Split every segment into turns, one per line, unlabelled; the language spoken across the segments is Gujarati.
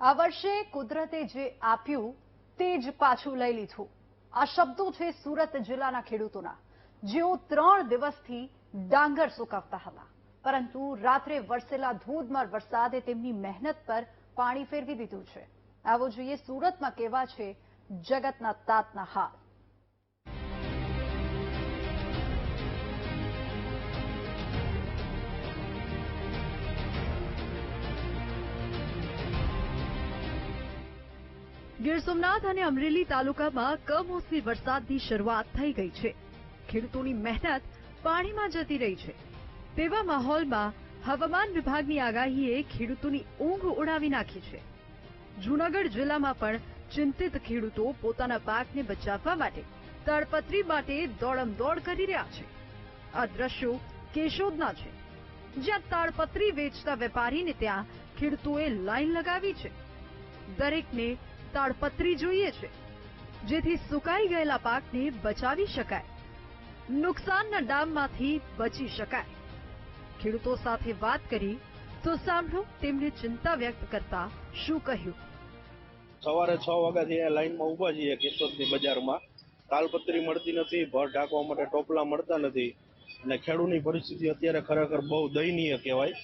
આ વર્ષે કુદરતે જે આપ્યું તે જ પાછું લઈ લીધું. આ શબ્દો છે સુરત જિલ્લાના ખેડૂતોના. જેઓ ત્રણ દિવસથી ડાંગર સુકાવતા હતા. પરંતુ રાત્રે વરસેલા ધોધમાર વરસાદે તેમની મહેનત પર પાણી ફેરવી દીધું છે. આવો જોઈએ સુરતમાં કેવા છે જગતના તાતના હાલ. ગીર સોમનાથ અને અમરેલી તાલુકામાં કમોસમી વરસાદની શરૂઆત થઈ ગઈ છે. ખેડૂતોની મહેનત પાણીમાં જતી રહી છે. તેવા માહોલમાં હવામાન વિભાગની આગાહીએ ખેડૂતોની ઊંઘ ઉડાવી નાખી છે. જૂનાગઢ જિલ્લામાં પણ ચિંતિત ખેડૂતો પોતાના પાકને બચાવવા માટે તાડપત્રી માટે દોડમદોડ કરી રહ્યા છે. આ દ્રશ્યો કેશોદના છે. જ્યાં તાડપત્રી વેચતા વેપારીને ત્યાં ખેડૂતોએ લાઈન લગાવી છે. દરેકને તાડપત્રી જોઈએ છે, જેથી સુકાઈ ગયેલા પાકને બચાવી શકાય. નુકસાનના ડામમાંથી બચી શકાય. ખેડૂતો સાથે વાત કરી, તો સાંભળો તેમણે ચિંતા વ્યક્ત કરતા શું કહ્યું.
સવારે છ વાગ્યાથી અહીંયા લાઈનમાં ઊભા છીએ કેશોદની બજારમાં. તાલપત્રી મળતી નથી, ભર ઢાંકવા માટે ટોપલા મળતા નથી. અને ખેડૂતની પરિસ્થિતિ અત્યારે ખરેખર બહુ દયનીય કહેવાય.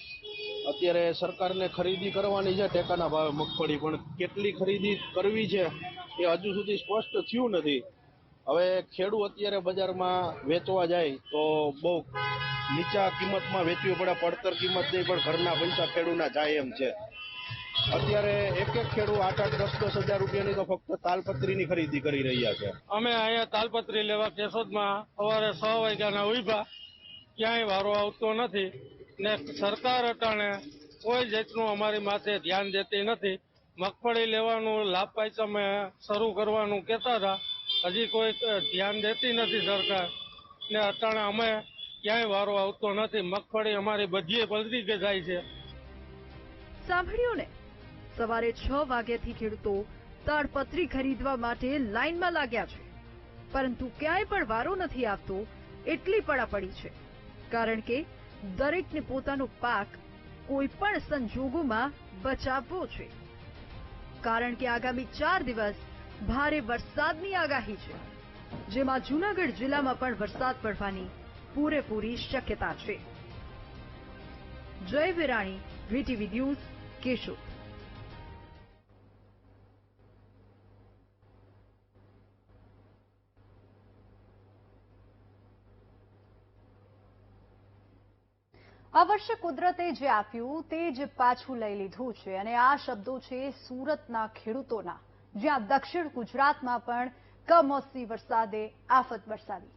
અત્યારે સરકારને ખરીદી કરવાની છે, ટેકાના ભાવે મગફળી, પણ કેટલી ખરીદી કરવી છે એ હજુ સુધી સ્પષ્ટ થયું નથી. હવે ખેડૂ અત્યારે બજારમાં વેચવા જાય તો બહુ નીચા કિંમતમાં વેચવી પડે, પડતર કિંમત નહીં, પણ ઘરના પૈસા ખેડૂના જાય એમ છે. અત્યારે એક એક ખેડૂત આઠ આઠ, દસ દસ હજાર રૂપિયાની તો ફક્ત તાલપત્રીની ખરીદી કરી રહ્યા છે.
અમે અહીંયા તાલપત્રી લેવા કેશોદમાં સવારે છ વાગ્યાના ઊભા ક્યાંય વારો આવતો નથી. ને સરકાર અટાણે કોઈ જાતનું અમારી માથે ધ્યાન દેતી નથી. મગફળી લેવાનું લાભ પાયસમે શરૂ કરવાનું કહેતા હતા. હજી કોઈ ધ્યાન દેતી નથી સરકાર. ને અટાણે અમે ક્યાંય વારો આવતો નથી. મગફળી અમારી બધીએ પલટી કે જાય છે.
સાંભળ્યું ને? સવારે છ વાગ્યાથી ખેડૂતો તાડપત્રી ખરીદવા માટે લાઇનમાં લાગ્યા છે. પરંતુ ક્યાંય પણ વારો નથી આવતો, એટલી પડાપડી છે. કારણ કે દરેકને પોતાનો પાક કોઈ પણ સંજોગોમાં બચાવવો છે કારણ કે આગામી ચાર દિવસ ભારે વરસાદની આગાહી છે, જેમાં જૂનાગઢ જિલ્લામાં પણ વરસાદ પડવાની પૂરેપૂરી શક્યતા છે. જય વિરાણી, વીટીવી ન્યૂઝ, કેશોદ. આ વર્ષે કુદરતે જે આપ્યું તે જ પાછું લઈ લીધું છે અને આ શબ્દો છે સુરતના ખેડૂતોના. જ્યાં દક્ષિણ ગુજરાતમાં પણ કમોસમી વરસાદે આફત વરસાવી.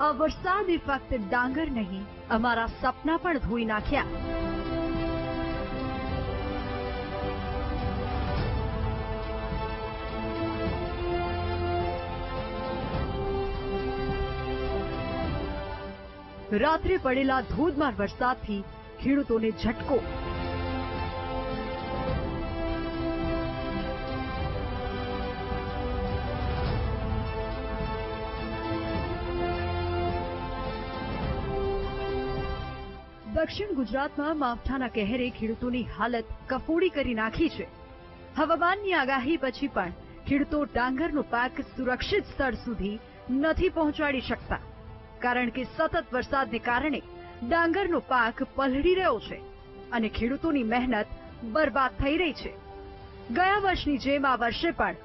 આ વરસાદે ફક્ત ડાંગર નહીં, અમારા સપના પણ ધોઈ નાખ્યા. રાત્રે પડેલા ધોધમાર વરસાદથી ખેડૂતોને ઝટકો. દક્ષિણ ગુજરાતમાં માવઠાના કહેરે ખેડૂતોની હાલત કફોડી કરી નાખી છે. હવામાનની આગાહી પછી પણ ખેડૂતો ડાંગરનો પાક સુરક્ષિત સ્થળ સુધી નથી પહોંચાડી શકતા. કારણ કે સતત વરસાદને કારણે ડાંગરનો પાક પલળી રહ્યો છે અને ખેડૂતોની મહેનત બરબાદ થઈ રહી છે. ગયા વર્ષની જેમ આ વર્ષે પણ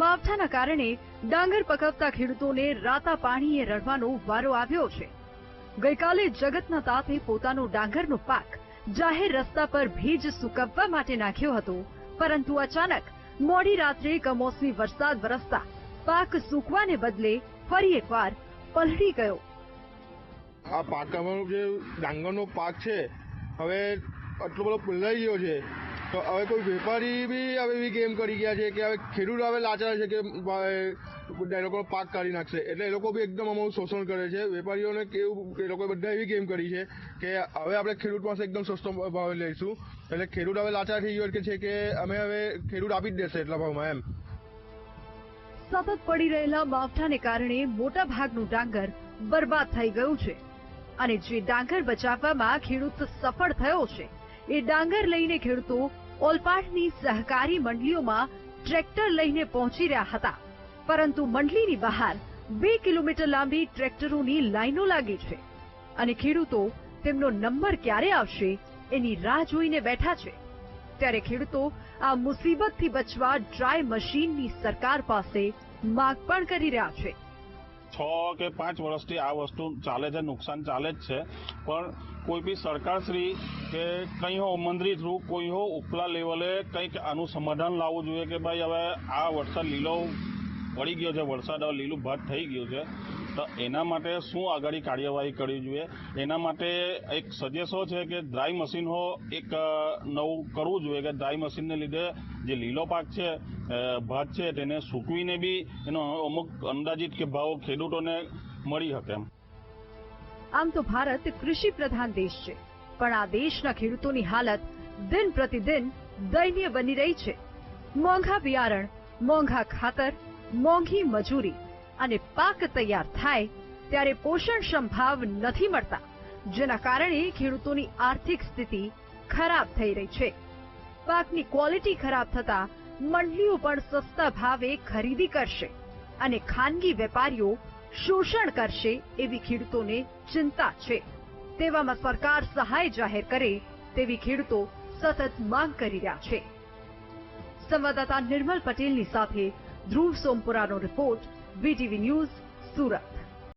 માવઠાના કારણે ડાંગર પકવતા ખેડૂતોને રાતા પાણીએ રડવાનો વારો આવ્યો છે. ગઈકાલે જગતના તાપે પોતાનો ડાંગરનો પાક જાહેર રસ્તા પર ભેજ સુકવવા માટે નાખ્યો હતો, પરંતુ અચાનક મોડી રાત્રે કમોસમી વરસાદ વરસતા પાક સૂકવાને બદલે ફરી એકવાર પલળી ગયો.
આ પાક અમારો જે ડાંગરનો પાક છે, હવે આટલો બધો પલળાઈ ગયો છે. તો હવે કોઈ વેપારી બી હવે એવી ગેમ કરી ગયા છે કે હવે ખેડૂત હવે લાચાર છે કે એ લોકો પાક કાઢી નાખશે. એટલે એ લોકો બી એકદમ અમારું શોષણ કરે છે. વેપારીઓને કેવું એ લોકોએ બધા એવી ગેમ કરી છે કે હવે આપણે ખેડૂત પાસે એકદમ સસ્તો ભાવે લઈશું. એટલે ખેડૂત હવે લાચાર થઈ ગયો છે કે અમે હવે ખેડૂત આપી જ દેશે એટલા ભાવમાં એમ.
સતત પડી રહેલા માવઠાને કારણે મોટા ભાગનું ડાંગર બરબાદ થઈ ગયું છે. અને જે ડાંગર બચાવવામાં ખેડૂત સફળ થયો છે, એ ડાંગર લઈને ખેડૂતો ઓલપાડની સહકારી મંડળીઓમાં ટ્રેક્ટર લઈને પહોંચી રહ્યા હતા. પરંતુ મંડળીની બહાર બે કિલોમીટર લાંબી ટ્રેક્ટરોની લાઈનો લાગી છે અને ખેડૂતો તેમનો નંબર ક્યારે આવશે એની રાહ જોઈને બેઠા છે. ત્યારે ખેડૂતો આ મુસીબતથી બચવા ડ્રાય મશીનની સરકાર પાસે માંગ પણ કરી રહ્યા છે.
છ કે પાંચ વર્ષથી આ વસ્તુ ચાલે છે, નુકસાન ચાલે જ છે. પણ કોઈ બી સરકારશ્રી કે કંઈ હો મંત્રી થ્રુ કોઈ હો ઉપલા લેવલે કંઈક આનું સમાધાન લાવવું જોઈએ કે ભાઈ હવે આ વરસાદ લીલો પડી ગયો છે, વરસાદ હવે લીલું ભાત થઈ ગયું છે. તો એના માટે શું આગળ કાર્યવાહી કરવી જોઈએ? એના માટે એક સજેશો છે કે ડ્રાય મશીન એક નવું કરવું જોઈએ. કે ડ્રાય મશીનને લીધે જે લીલો પાક છે ભાગ છે, તેને સૂકવીને બી એનો અમુક અંદાજિત કે ભાવ ખેડૂતોને મળી શકે એમ.
આમ તો ભારત કૃષિ પ્રધાન દેશ છે. પણ આ દેશના ખેડૂતોની હાલત દિન પ્રતિદિન દયનીય બની રહી છે. મોંઘા બિયારણ, મોંઘા ખાતર, મોંઘી મજૂરી અને પાક તૈયાર થાય ત્યારે પોષણક્ષમ ભાવ નથી મળતા, જેના કારણે ખેડૂતોની આર્થિક સ્થિતિ ખરાબ થઈ રહી છે. પાકની ક્વોલિટી ખરાબ થતા મંડળીઓ પણ સસ્તા ભાવે ખરીદી કરશે અને ખાનગી વેપારીઓ શોષણ કરશે એવી ખેડૂતોને ચિંતા છે. તેવામાં સરકાર સહાય જાહેર કરે તેવી ખેડૂતો સતત માંગ કરી રહ્યા છે. સંવાદદાતા નિર્મલ પટેલની સાથે ધ્રુવ સોમપુરાનો રિપોર્ટ વીટીવી ન્યૂઝ સુરત.